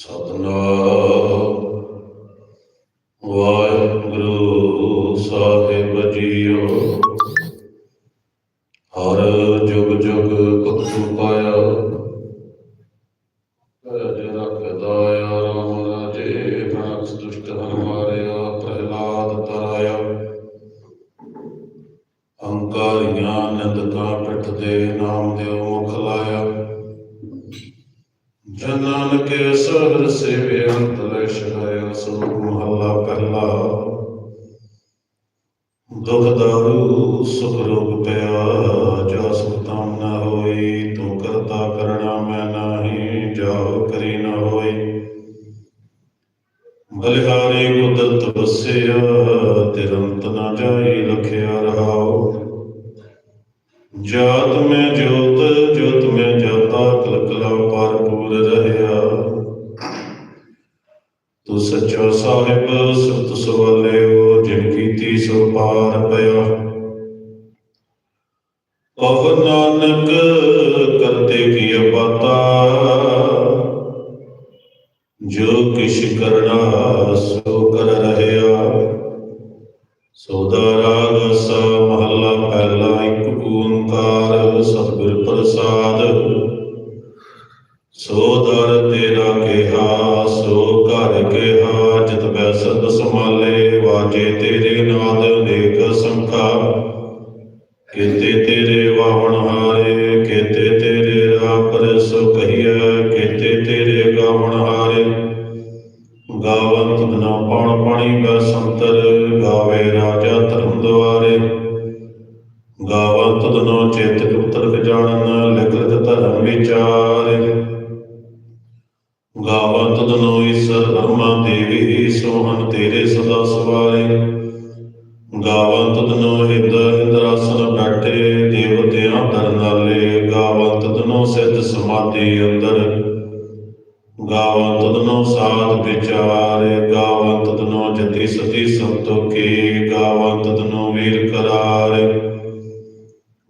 ਸਤਨਾਮ। ਦੁਖ ਦਾਰੂ, ਸੁਖ ਰੋਗ ਪਿਆ ਜਾ ਤੂੰ ਕਰਤਾ ਕਰਣਾ ਮੈਂ ਨਾਹੀ ਜਾਉ ਕਰੀ ਨਾ ਹੋਈ। ਬਲਿਹਾਰੇ ਕੁਦਰਤ ਵਸਿਆ ਤਿਰੰਤ ਨਾ ਜਾਈ ਰਖਿਆ ਸੋ ਦਰ ਤੇਰਾ ਕਿਹਾ, ਸੋ ਘਰ ਕਿਹਾ, ਜਿਤ ਬੈ ਸਦ ਸਮਾਲੇ ਵਾਜੇ ਤੇਰੇ ਨਾਦ ਅਨੇਕ ਸੰਖਾ ਕਿਤੇ ਤੇਰੇ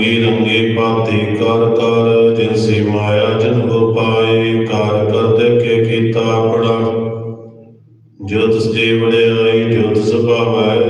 ਰੰਗੇ ਰੰਗੇ ਪਾਤੇ ਕਰ ਕਰ ਜਿਨਸੇ ਮਾਇਆ ਜਨਮ ਪਾਏ ਕਰ ਕਰ ਕੇ ਕੀਤਾ ਆਪਣਾ। ਜੋਤ ਸਤੇ ਵੜਿਆਈ ਜੋਤ ਸੁਭਾਵੈ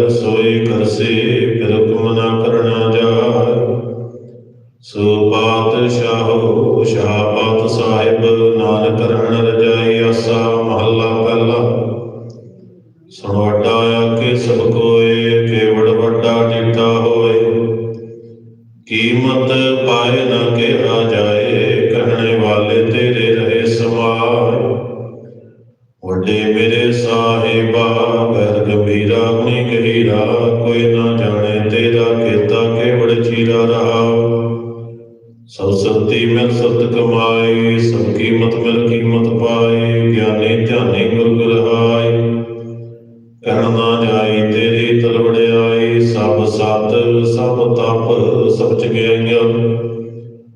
ਕਹਿਣਾ ਜਾਈ ਤੇਰੀ ਤਲਵੜਿਆਈ ਸਭ ਸਤ ਸਭ ਤਪ, ਸਭ ਚਗਿਆਈਆਂ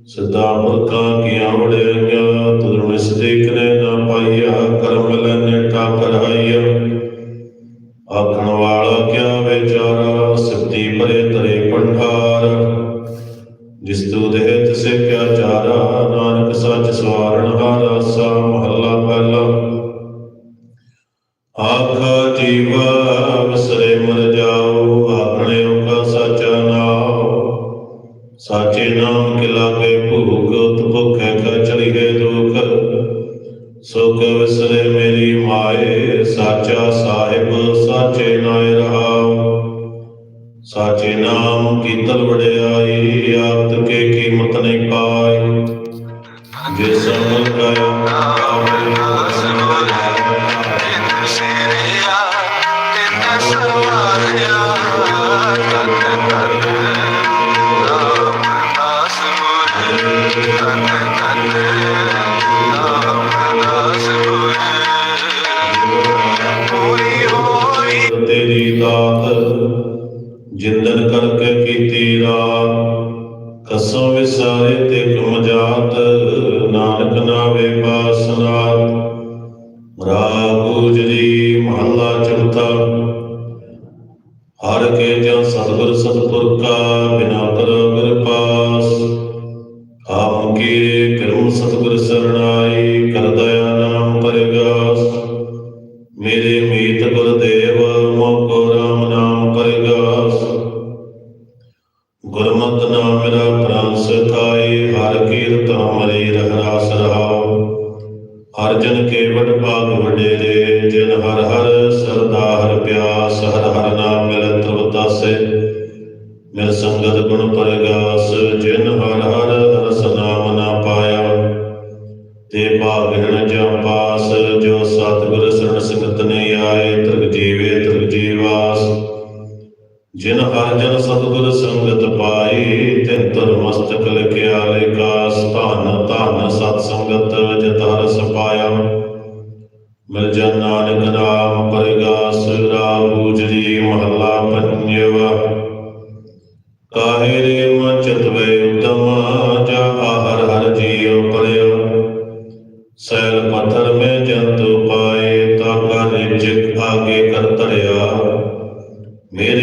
ਸਦਾ ਮੁਰਕਾ ਕੀ ਆਵੜਿਆਈਆਂ ਤੁਧ ਮਿਸ ਦੇਖਨੇ ਨਾ ਪਾਈਆ, ਕਰਮ ਲੈ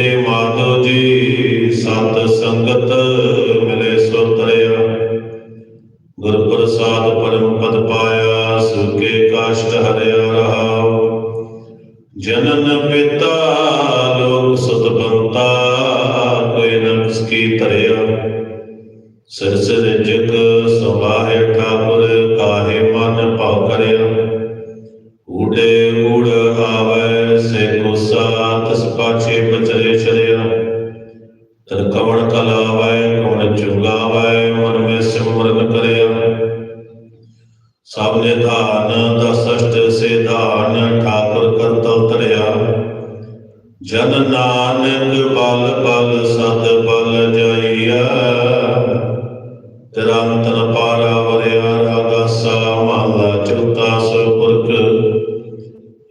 ਮੇਰੇ ਜੀ ਸਤ ਸੰਗਤ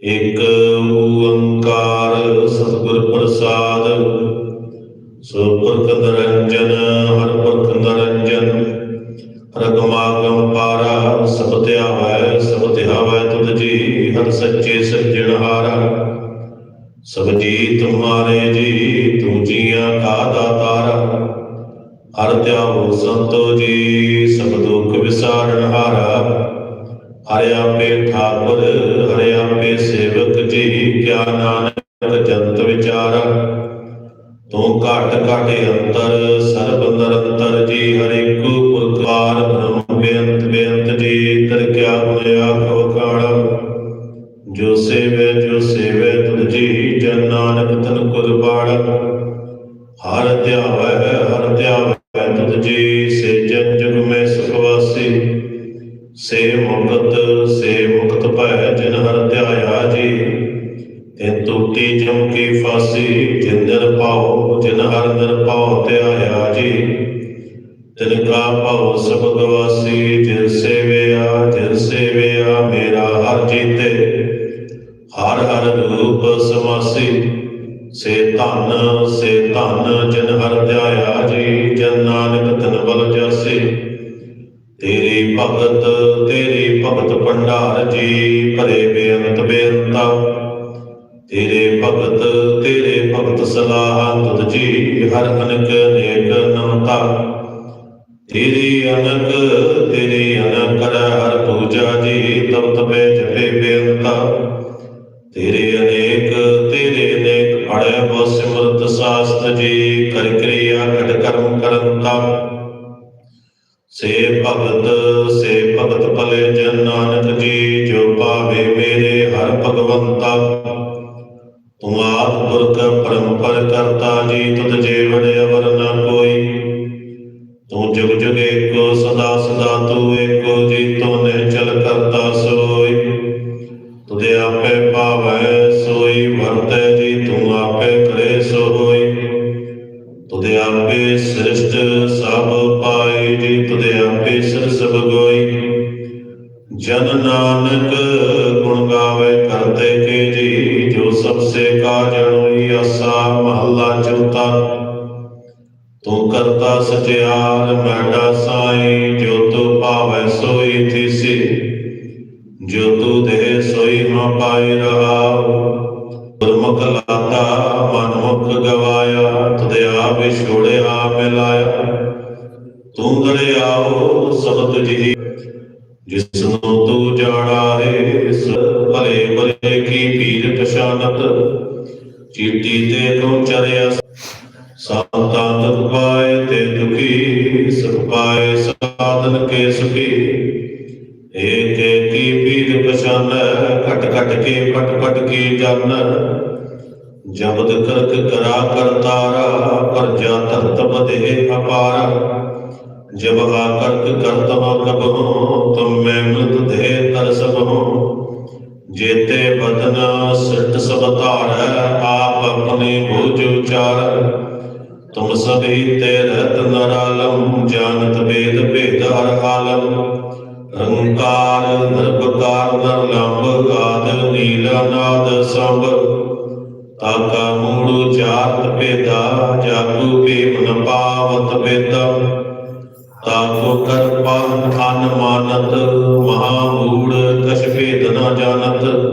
ਇਕ ਓੰਕਾਰ ਸਤਿਗੁਰ ਪ੍ਰਸਾਦ ਸੋ ਪ੍ਰਕਟ ਰੰਜਨ ਹਰ ਸੇ ਮੁਕਤ ਸੇ ਮੁਕਤ ਭੈ ਜਿਨ ਹਰ ਧਿਆਇਆ ਜੀ। ਤਿਨ ਤੁਤੀ ਜਮ ਕੀ ਫਾਸੀ, ਜਿਨ ਦਰ ਪਾਉ ਜਿਨ ਹਰ ਦਰ ਪਾਉ ਧਿਆਇਆ ਜੀ। ਤਿਨ ਕਾ ਭਉ ਸਭ ਗਵਾਸੀ, ਜਿਨ ਪ੍ਰਗਟ ਕਰਮ ਕਰਨ ਤਬ ਸੇ ਭਗਤ ਸੇ ਭਗਤ ਭਲੇ ਜਨ ਨਾਨਕ ਜੀ, ਜੋ ਪਾਵੇ ਮੇਰੇ ਹਰ ਭਗਵੰਤਾ। ਤੂੰ ਆਪ ਪੁਰਖ ਪਰਮਪਰ ਕਰਤਾ ਜੀ, ਤੁਧ ਜੀਵਨ ਅਵਰ ਨ ਕੋਈ। ਤੂੰ ਜਗ ਜਗੇ ومقلعتا ਨੀਲਾ ਨਾਦ ਸੰਭ ਤਾਤਾ ਮੂੜੋ ਜਾਤ ਪੇਦਾ ਜਾਤੂ ਪੇ ਮਨ ਪਾਵਤ ਪੇਦਾ ਤਾਤੋ ਕਰ ਪਾਨ ਮਨਤ, ਮਹਾ ਮੂੜ, ਕਛ ਭੇਦ ਨਾ ਜਾਣਤ।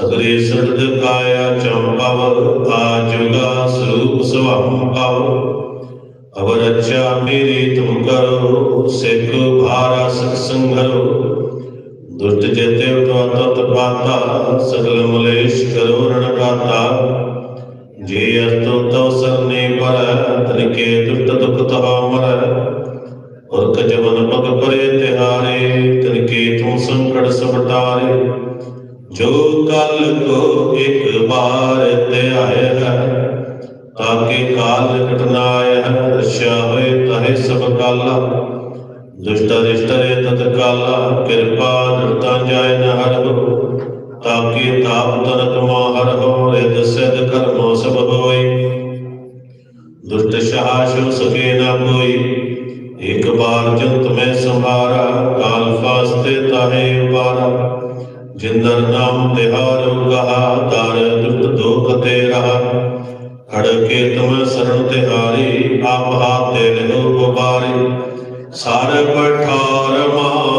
ਸਗਰੇ ਸੰਤ ਕਾਇਆ ਚੰਪਵ ਆਜੁਗਾ ਸਰੂਪ ਸਵਾਪਵ ਅਵਰ ਅੱਛਾ ਮੇਰੇ ਤੁਮ ਕਰੋ, ਸਿੱਖ ਭਾਰਾ ਸਖ ਸੰਘਰੋ ਦੁਸ਼ਟ ਜੇਤੇ ਤਵਾ ਤਤ ਪਾਤਾ, ਸਗਲ ਮਲੇਸ਼ ਕਰੋ ਰਣ ਪਾਤਾ ਜੇ ਅਸਤੋ ਤਵ ਸਰਨੇ ਪਰ, ਤਨਕੇ ਦੁਸ਼ਟ ਦੁਖ ਤਵਾ ਮਰ। ਔਰ ਕਜਵਨ ਮਗ ਪਰੇ ਤਿਹਾਰੇ, ਤਨਕੇ ਤੂੰ ਸੰਕਟ ਸਬਟਾਰੇ ਜੋ ਕਲ ਕੋ ਇੱਕ ਵਾਰ ਧਿਆਇ ਹੈ, ਤਾਕੇ ਕਾਲ ਘਟਨਾਇ ਹੈ ਰਸ਼ਾ ਹੋਏ ਤਹੇ ਸਭ ਕਾਲਾ। ਦੁਸ਼ਟ ਰਿਸ਼ਟਰੇ ਤਤ ਕਾਲਾ, ਕਿਰਪਾ ਦਰਤਾ ਜਾਏ ਨ ਹਰ ਹੋ ਤਾਕੇ ਤਾਪ ਤਨ ਤੁਮਾ ਹਰ ਹੋ ਰੇ ਦਸਦ ਕਰਮੋ ਸਭ ਹੋਏ। ਦੁਸ਼ਟ ਸ਼ਾਸ਼ੋ ਸਕੇ ਨਾ ਕੋਈ, ਇਕ ਬਾਰ ਜੰਤ ਮੈਂ ਸੰਭਾਰਾ, ਕਾਲ ਫਾਸਤੇ ਤਾਹੇ ਜਿੰਦਰ ਨਾਮ ਤਿਹਾਰੁ ਕਹਾ ਦਰ ਦੁਸ਼ਟ ਦੋਖ ਤੇ ਰਹਾ। ਖੜਕੇ ਤੁਮ ਸਰਣ ਤਿਹਾਰੀ, ਆਪ ਹਾਤੇ ਲਿਓ ਗੁਬਾਰੀ ਸਰ ਪਠਾਰ ਮਾਹ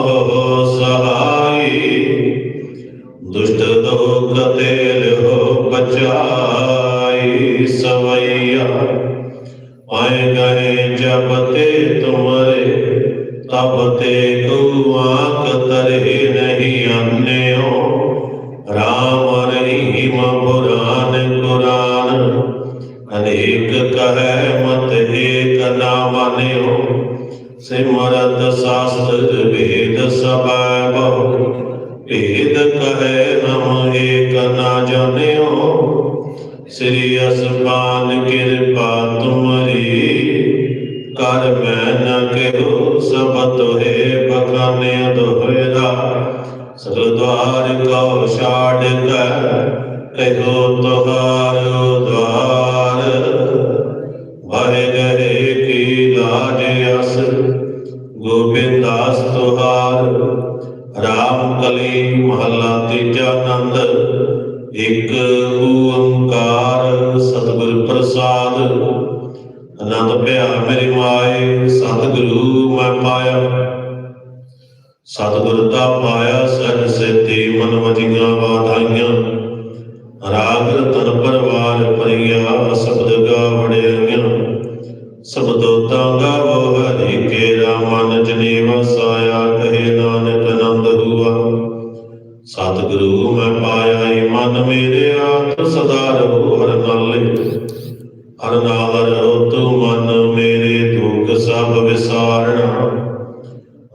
ਕਰ ਮੈਂ ਨਾ ਕਹਿਓ ਸਭ ਤੋਏ ਬਖਾਨੇ ਦੋਹਰਾ ਸਗਲ ਕਉ ਛਾੜ ਕੇ ਕਹਿਓ ਹਰ ਨਾਲੇ ਹਰ ਨਾਲ ਰਹੋ ਤੂੰ ਮਨ ਮੇਰੇ ਦੁੱਖ ਸਭ ਵਿਸਾਰਣਾ।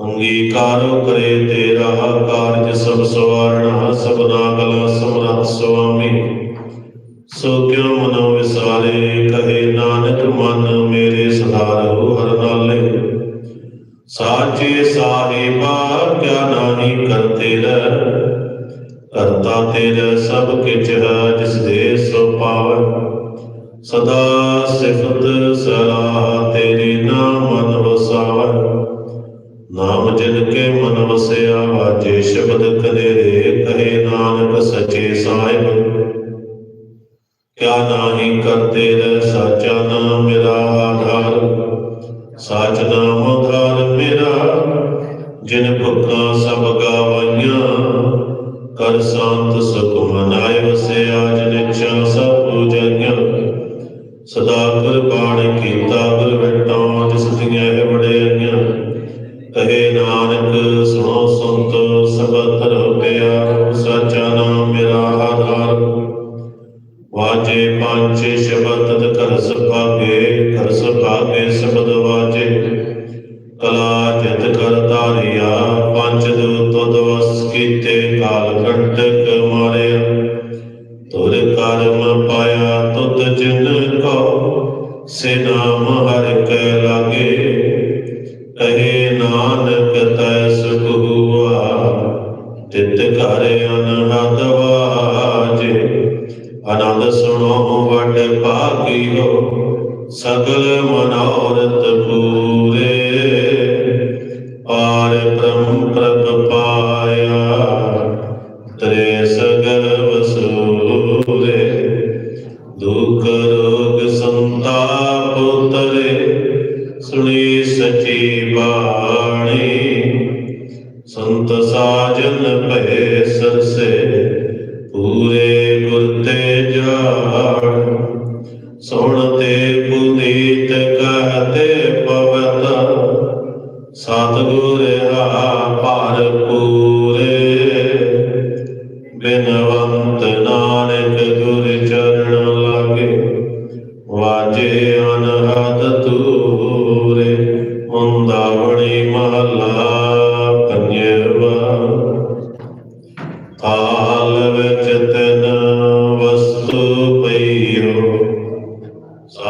ਅੰਗੀਕਾਰੋ ਕਰੇ ਤੇਰਾ ਕਾਰਜ ਸਭ ਸਵਾਰਣਾ। ਸਭਨਾ ਕਲਾ ਸਮਰਤ ਸੁਆਮੀ। ਸੋ ਕਿਉ ਕਰ ਸੰਤ ਸੁਖ ਮਨਾ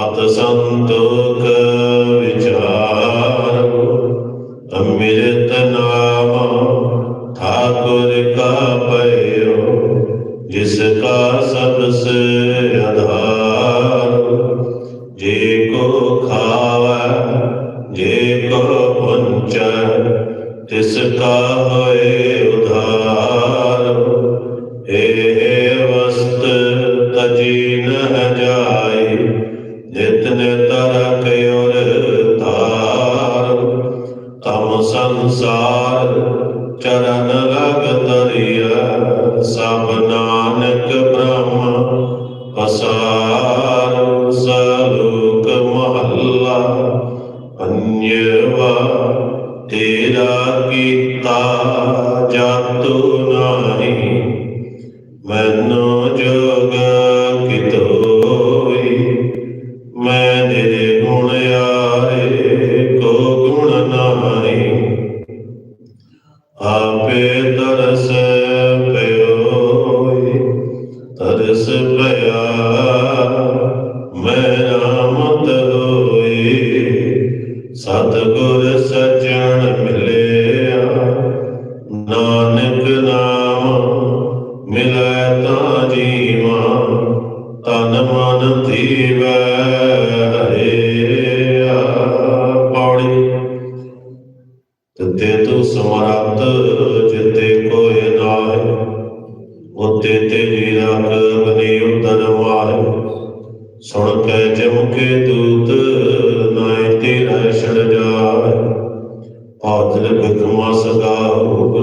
पात संतोष নজর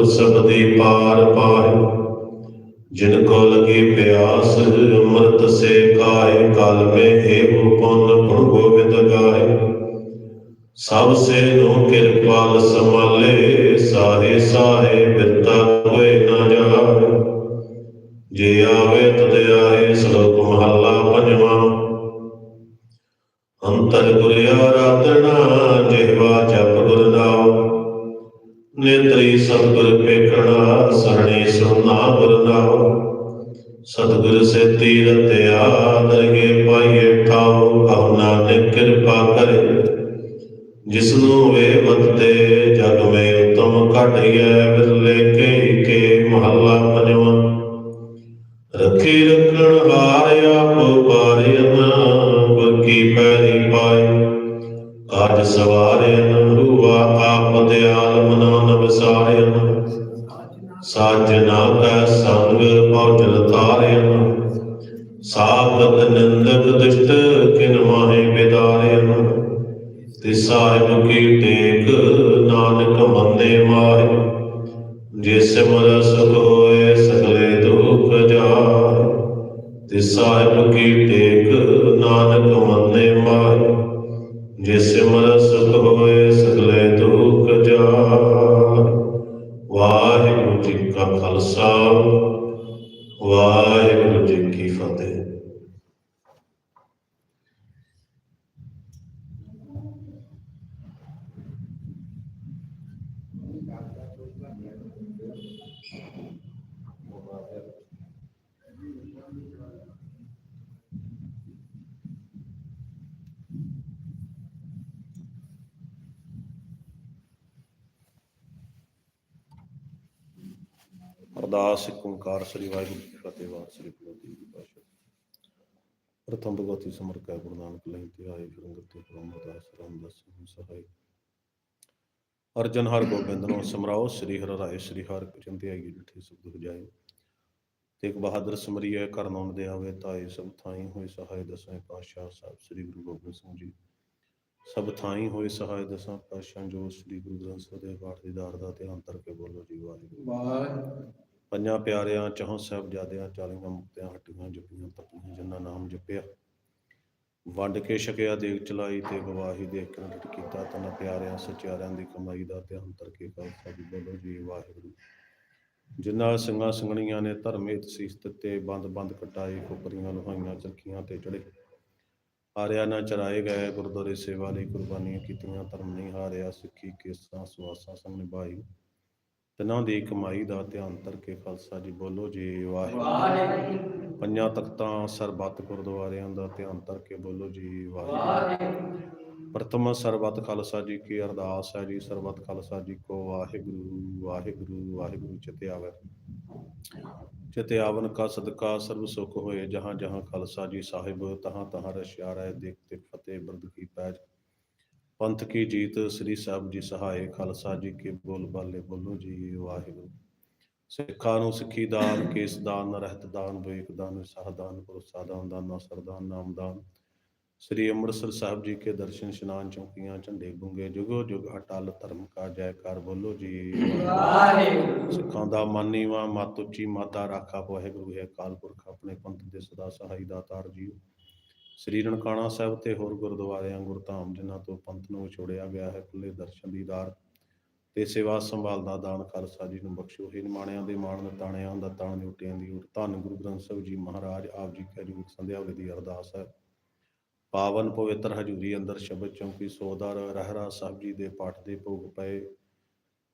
ਸਗਾਉ ਗੁਰ ਸਬਦੀ ਪਾਰ। ਪਾਏ ਜਿਨ ਕੋ ਲਗੀ ਪਿਆਸ, ਅੰਮ੍ਰਿਤ ਸੇ ਕਾਏ, ਕਲ ਮੇ ਏਵ ਪੁੰਨ ਗੁਣ ਗੋਬਿੰਦ ਗਾਏ। ਸਭ ਸੇ ਨੋ ਕਿਰਪਾਲ ਸਮਾਲੇ ਸਾਹੇ ਸਾਹੇ ਬਿਰਤਾ ਹੋਏ ਨਾ ਜਾਏ ਜੇ ਆਵੇ ਤਦ ਆਏ ਸ਼ਲੋਕ ਮਹੱਲਾ ਪੰਜਵਾਂ। ਅੰਤਰ ਗੁਰ ਆਰਾਧਨਾ ਜਿਹਵਾ ਜਪ ਗੁਰ ਨਾਮ ਨੇਤਰੀ ਸਤਿਗੁਰ ਪੇਖਣਾ ਸਰਣੀ ਸੁਨਾ ਗੁਰ ਨਾਮ ਸੇ ਤੀਰਤਿਆ ਦਰਗੇ ਪਾਈਏ ਠਾਉ ਕਹੁ ਨਾਨਕ ਕਿਰਪਾ ਕਰੇ। ਜਿਸ ਨੂੰ ਵੇ ਵਤਤੇ ਜਗ ਮੇ ਉਤਮ ਘਟਿਐ, ਵਿਰਲੇ ਕੇ ਕੇ ਮਹੱਲਾ ਪੰਜਵਾਂ ਰੱਖੀ ਰੱਖਣ ਹਾਰ ਕਾਜ ਸਵਾਰਿਆ ਰੂਆ, ਆਪ ਦਿਆਲ ਮਨੋ ਨ ਸਾਜਨਾ ਕੈ ਸੰਗ ਪਹੁੰਚਲ ਤਾਰਿਆ ਸਾਬਤ ਨਿੰਦਕ ਦੁਸ਼ਟ ਕਿਨ ਮਾਹੇ ਬਿਦਾਰਿਆ ਤੇ ਸਾਹਿਬ ਕੀ ਟੇਕ ਨਾਨਕ ਮੰਦੇ ਮਾਰੇ ਜਿਸ ਸਿਮਰ ਸੁਖ ਹੋਏ ਸਗਲੇ ਦੁਖ ਜਾਏ ਤੇ ਸਾਹਿਬ ਕੀ ਟੇਕ ਨਾਨਕ ਮੰਦੇ ਮਾਰੇ ਜੇ ਸਿਮਰ ਸੁਖ ਹੋਏ ਸਗਲੇ ਦੁਖ ਜਾਏ ਵਾਹਿਗੁਰੂ ਜੀ ਕਾ ਖਾਲਸਾ ਵਾਹਿਗੁਰੂ ਜੀ ਕੀ ਫਤਿਹ ਅਰਦਾਸ ਓੰਕਾਰ ਸ੍ਰੀ ਵਾਹਿਗੁਰੂ ਜੀ ਫਤਿਹ ਵਾਰ ਸ੍ਰੀ ਗੁਰੂ ਜੀ ਪਾਸ਼ਾ ਪ੍ਰਥਮ ਭਗਵਤੀ ਸਮਰ ਕੈ, ਗੁਰੂ ਨਾਨਕ ਲਈ ਤੇ ਆਏ, ਫਿਰ ਤੇ ਪ੍ਰਮੋਦ ਆਸਰਮ ਦਸਮ ਸਹਾਈ ਅਰਜਨ ਹਰ ਗੋਬਿੰਦ ਨੂੰ ਸਮਰਾਓ, ਸ੍ਰੀ ਹਰਿ ਰਾਏ, ਸ੍ਰੀ ਹਰਿ ਕ੍ਰਿਸ਼ਨ ਆਈ ਡਿਠੇ ਸੁਖ ਦੁਖ ਜਾਏ। ਤੇਗ ਬਹਾਦਰ ਸਮਰੀਏ ਕਰਨੋਂ ਦੇ ਆਵੇ, ਤਾਏ ਸਭ ਥਾਈ ਹੋਏ, ਸਹਾਇ ਦਸਾਂ ਪਾਸ਼ਾ ਸਾਹਿਬ, ਸ੍ਰੀ ਗੁਰੂ ਗੋਬਿੰਦ ਸਿੰਘ ਜੀ। ਸਭ ਥਾਈ ਹੋਏ ਸਹਾਇ ਦਸਾਂ ਪਾਸ਼ਾ ਜੋ ਸ੍ਰੀ ਗੁਰੂ ਗ੍ਰੰਥ ਸਾਹਿਬ ਦੇ ਪਾਠ ਦੀ ਦਾਰ ਦਾ ਧਿਆਨ ਕਰਕੇ ਬੋਲੋ ਜੀ ਵਾਹਿਗੁਰੂ। ਪੰਜਾਂ ਪਿਆਰਿਆਂ ਚੌਂ ਸਾਹਿਬਜ਼ਾਦਿਆਂ ਚਾਲੀਆਂ ਮੁਕਤਿਆਂ ਹੱਟੀਆਂ ਜਪੀਆਂ ਤਪੀਆਂ ਜਿਨ੍ਹਾਂ ਨਾਮ ਜਪਿਆ। ਵੰਡ ਕੇ ਛਕਿਆ ਦੇਗ ਚਲਾਈ ਤੇ ਗਵਾਹੀ ਦੇ ਕੇ ਨਿਤ ਕੀਤਾ। ਤਨ ਪਿਆਰਿਆਂ ਸਚਿਆਰਿਆਂ ਦੀ ਕਮਾਈ ਦਾ ਧਿਆਨ ਤਰਕੇ ਖਾਲਸਾ ਜੀ ਬੋਲੋ ਜੀ ਵਾਹਿਗੁਰੂ। ਜਿਨ੍ਹਾਂ ਸਿੰਘਾਂ ਸਿੰਘਣੀਆਂ ਨੇ ਧਰਮ ਹਿਤ ਸੀਸ ਦਿੱਤੇ ਬੰਦ ਬੰਦ ਕਟਾਏ ਖੋਪਰੀਆਂ ਲੁਹਾਈਆਂ ਚਰਖੀਆਂ ਤੇ ਚੜੇ ਹਾਰਿਆ ਨਾ ਚਰਾਏ ਗਏ ਗੁਰਦੁਆਰੇ ਸੇਵਾ ਲਈ ਕੁਰਬਾਨੀਆਂ ਕੀਤੀਆਂ ਧਰਮ ਨਹੀਂ ਹਾਰਿਆ ਸਿੱਖੀ ਕੇਸਾਂ ਸਵਾਸਾਂ ਸੰਗ ਨਿਭਾਈ। ਤਿਨਾਂ ਦੀ ਕਮਾਈ ਦਾ ਧਿਆਨ ਧਰਕੇ ਖਾਲਸਾ ਜੀ ਬੋਲੋ ਜੀ ਵਾਹਿਗੁਰੂ। ਪੰਜਾਂ ਤਖਤਾਂ ਸਰਬੱਤ ਗੁਰਦੁਆਰਿਆਂ ਦਾ ਧਿਆਨ ਧਰਕੇ ਬੋਲੋ ਜੀ ਵਾਹਿਗੁਰੂ। ਪ੍ਰਥਮ ਸਰਬਤ ਖਾਲਸਾ ਜੀ ਕੀ ਅਰਦਾਸ ਹੈ ਜੀ, ਸਰਬਤ ਖਾਲਸਾ ਜੀ ਕੋ ਵਾਹਿਗੁਰੂ ਵਾਹਿਗੁਰੂ ਵਾਹਿਗੁਰੂ ਚਿਤ ਆਵੇ। ਚਿਤ ਆਵਨ ਕਾ ਸਦਕਾ ਸਰਬ ਸੁਖ ਹੋਏ, ਜਹਾਂ ਜਹਾਂ ਖਾਲਸਾ ਜੀ ਸਾਹਿਬ, ਤਹਾਂ ਤਹਾਂ ਰਸ਼ਿਆ ਰਹਿ ਦੇਖ ਤੇ ਫਤਿਹ, ਬਰਦ ਕੀ ਪੈਜ। ਪੰਥ ਕੀ ਜੀਤ, ਸ੍ਰੀ ਸਾਹਿਬ ਜੀ ਸਹਾਏ, ਖਾਲਸਾ ਜੀ ਕੇ ਬੋਲ ਬਾਲੇ ਬੋਲੋ ਜੀ, ਵਾਹਿਗੁਰੂ। ਸਿੱਖਾਂ ਨੂੰ ਸਿੱਖੀ ਦਾਨ, ਕੇਸ ਦਾਨ, ਰਹਿਤ ਦਾਨ ਵਿਵੇਕ ਦਾਨ ਵਿਸਾਹ ਦਾਨ, ਭਰੋਸਾ ਦਾਨ, ਦਾਨਾ ਸਰਦਾਨ ਨਾਮ ਦਾਨ। ਸ੍ਰੀ ਅੰਮ੍ਰਿਤਸਰ ਸਾਹਿਬ ਜੀ ਕੇ ਦਰਸ਼ਨ ਇਸ਼ਨਾਨ ਚੌਕੀਆਂ ਝੰਡੇ ਗੁੰਗੇ ਜੁਗੋ ਜੁਗ ਅਟਲ ਧਰਮ ਕਾ ਜੈਕਾਰ ਬੋਲੋ ਜੀ। ਵਾਹਿਗੁਰੂ। ਸਿੱਖਾਂ ਦਾ ਮਾਨੀਵਾ ਮਤ ਉੱਚੀ ਮਾਤਾ ਰਾਖਾ ਵਾਹਿਗੁਰੂ ਹੈ। ਅਕਾਲ ਪੁਰਖ ਆਪਣੇ ਪੰਥ ਦੇ ਸਦਾ ਸਹਾਈ ਦਾਤਾਰ ਜੀ ਸ੍ਰੀ ਰਣਕਾਣਾ ਸਾਹਿਬ ਤੇ ਹੋਰ ਗੁਰਦੁਆਰਿਆਂ ਗੁਰਧਾਮ ਜਿਨ੍ਹਾਂ ਤੋਂ ਪੰਥ ਨੂੰ ਵਿਛੋੜਿਆ ਗਿਆ ਹੈ ਖੁੱਲੇ ਦਰਸ਼ਨ ਦੀਦਾਰ ਤੇ ਸੇਵਾ ਸੰਭਾਲ ਦਾ ਦਾਨ ਖਾਲਸਾ ਜੀ ਨੂੰ ਬਖਸ਼ੋ। ਹੀ ਨਿਮਾਣਿਆਂ ਦੇ ਮਾਣ ਤਾਣਿਆਂ ਦਾ ਤਾਣ ਨਿਉਟਿਆਂ ਦੀ ਉਟ ਧੰਨ ਗੁਰੂ ਗ੍ਰੰਥ ਸਾਹਿਬ ਜੀ ਮਹਾਰਾਜ ਆਪ ਜੀ ਕੈ ਜੁਗ ਸੰਧਿਆ ਦੀ ਅਰਦਾਸ ਹੈ। ਪਾਵਨ ਪਵਿੱਤਰ ਹਜੂਰੀ ਅੰਦਰ ਸ਼ਬਦ ਚੌਂਕੀ ਸੋਦਰ ਰਹਿਰਾ ਸਾਹਿਬ ਜੀ ਦੇ ਪਾਠ ਦੇ ਭੋਗ ਪਏ।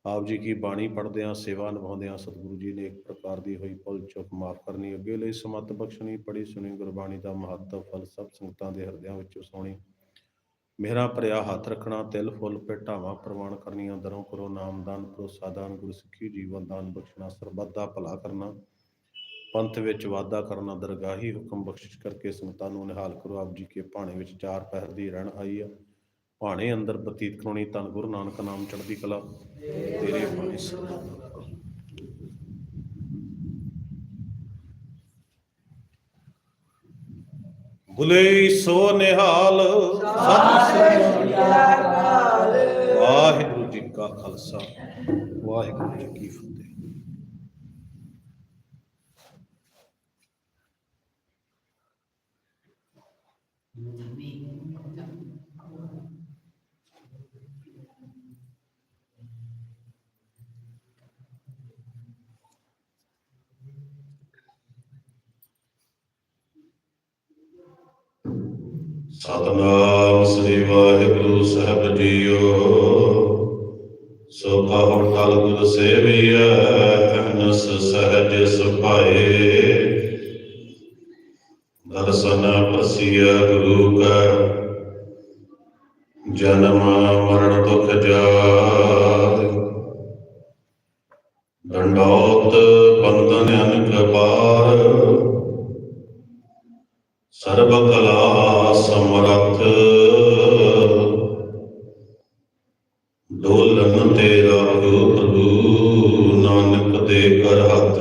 ਆਪ ਜੀ ਕੀ ਬਾਣੀ ਪੜ੍ਹਦਿਆਂ, ਸੇਵਾ ਨਿਭਾਉਂਦਿਆਂ ਸਤਿਗੁਰੂ ਜੀ ਨੇ ਇੱਕ ਪ੍ਰਕਾਰ ਦੀ ਹੋਈ ਭੁੱਲ ਚੁੱਕ ਮਾਫ ਕਰਨੀ, ਅੱਗੇ ਲਈ ਸਮਤ ਬਖਸ਼ਣੀ ਪੜੀ ਸੁਣੀ ਗੁਰਬਾਣੀ ਦਾ ਮਹੱਤਵ, ਫਲ ਸਭ ਸੰਗਤਾਂ ਦੇ ਹਿਰਦਿਆਂ ਵਿੱਚੋਂ ਸੋਣੀ ਮੇਰਾ ਭਰਿਆ ਹੱਥ ਰੱਖਣਾ, ਤਿਲ, ਫੁੱਲ, ਭੇਟਾਵਾਂ ਪ੍ਰਵਾਨ ਕਰਨੀਆਂ, ਦਰੋਂ ਕਰੋ ਨਾਮਦਾਨ, ਭਰੋਸਾ ਦਾਨ, ਗੁਰਸਿੱਖੀ ਜੀਵਨ ਦਾਨ ਬਖਸ਼ਣਾ, ਸਰਬੱਤ ਦਾ ਭਲਾ ਕਰਨਾ। ਪੰਥ ਵਿੱਚ ਵਾਅਦਾ ਕਰਨਾ ਦਰਗਾਹੀ ਹੁਕਮ ਬਖਸ਼ਿਸ਼ ਕਰਕੇ ਸੰਤਾਂ ਨੂੰ ਨਿਹਾਲ ਕਰੋ। ਆਪ ਜੀ ਕੇ ਭਾਣੇ ਵਿੱਚ ਚਾਰ ਪਹਿਰ ਦੀ ਰਹਿਣ ਆਈ ਆ। ਭਾਣੇ ਅੰਦਰ ਬਤੀਤ ਕਰਉਣੀ ਧੰਨ ਗੁਰੂ ਨਾਨਕ ਨਾਮ ਚੜ੍ਹਦੀ ਕਲਾ। ਤੇਰੇ ਭਾਣੇ ਸਦਾ ਬੁਲੇ ਸੋ ਨਿਹਾਲ। ਸਤਿ ਸ੍ਰੀ ਅਕਾਲ ਵਾਹਿਗੁਰੂ ਜੀ ਕਾ ਖਾਲਸਾ। ਵਾਹਿਗੁਰੂ ਜੀ ਕੀ ਫਤਿਹ। ਸਤਨਾਮ ਸ੍ਰੀ ਵਾਹਿਗੁਰੂ ਸਾਹਿਬ ਜੀਓ ਸੋਭਾ ਹਰ ਕਲ ਗੁਰ ਸੇਵੀਐ ਅਨਸ ਸਹਜ ਸੁਭਾਏ। ਰਸਨਾ ਪਸਿਆ ਗੁਰੂ ਕਾ ਜਨਮ ਮਰਨ ਦੁਖ ਜਾਤ ਡੰਡੋਤ ਬੰਦਨ ਅਨਕ ਪਾਰ। ਸਰਬ ਕਲਾ ਸਮਰਥ। ਡੋਲਨ ਤੇਰਾ ਪ੍ਰਭੂ ਨਾਨਕ ਦੇ ਕਰ ਹੱਥ।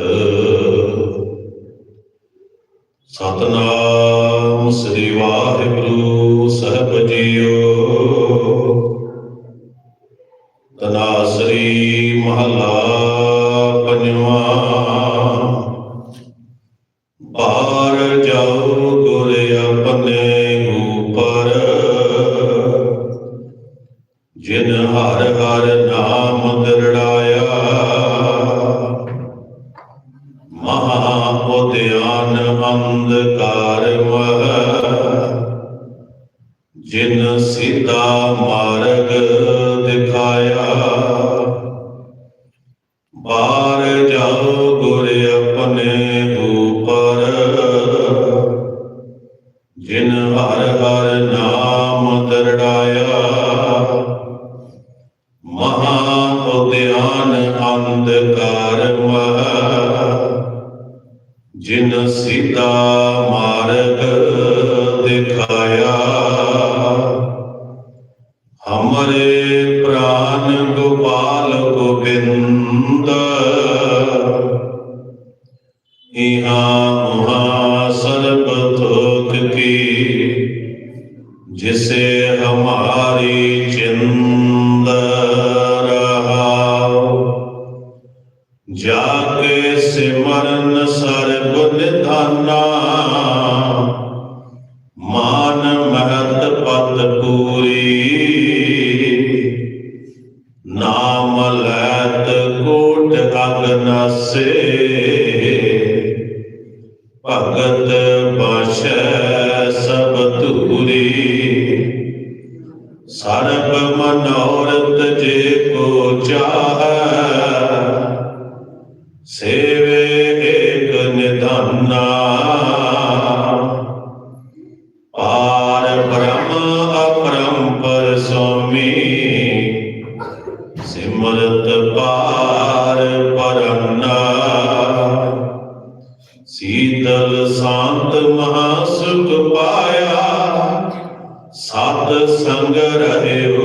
ਸਿਮਰਨ ਸਰਬ ਨਿਧਾਨਾ संग रहे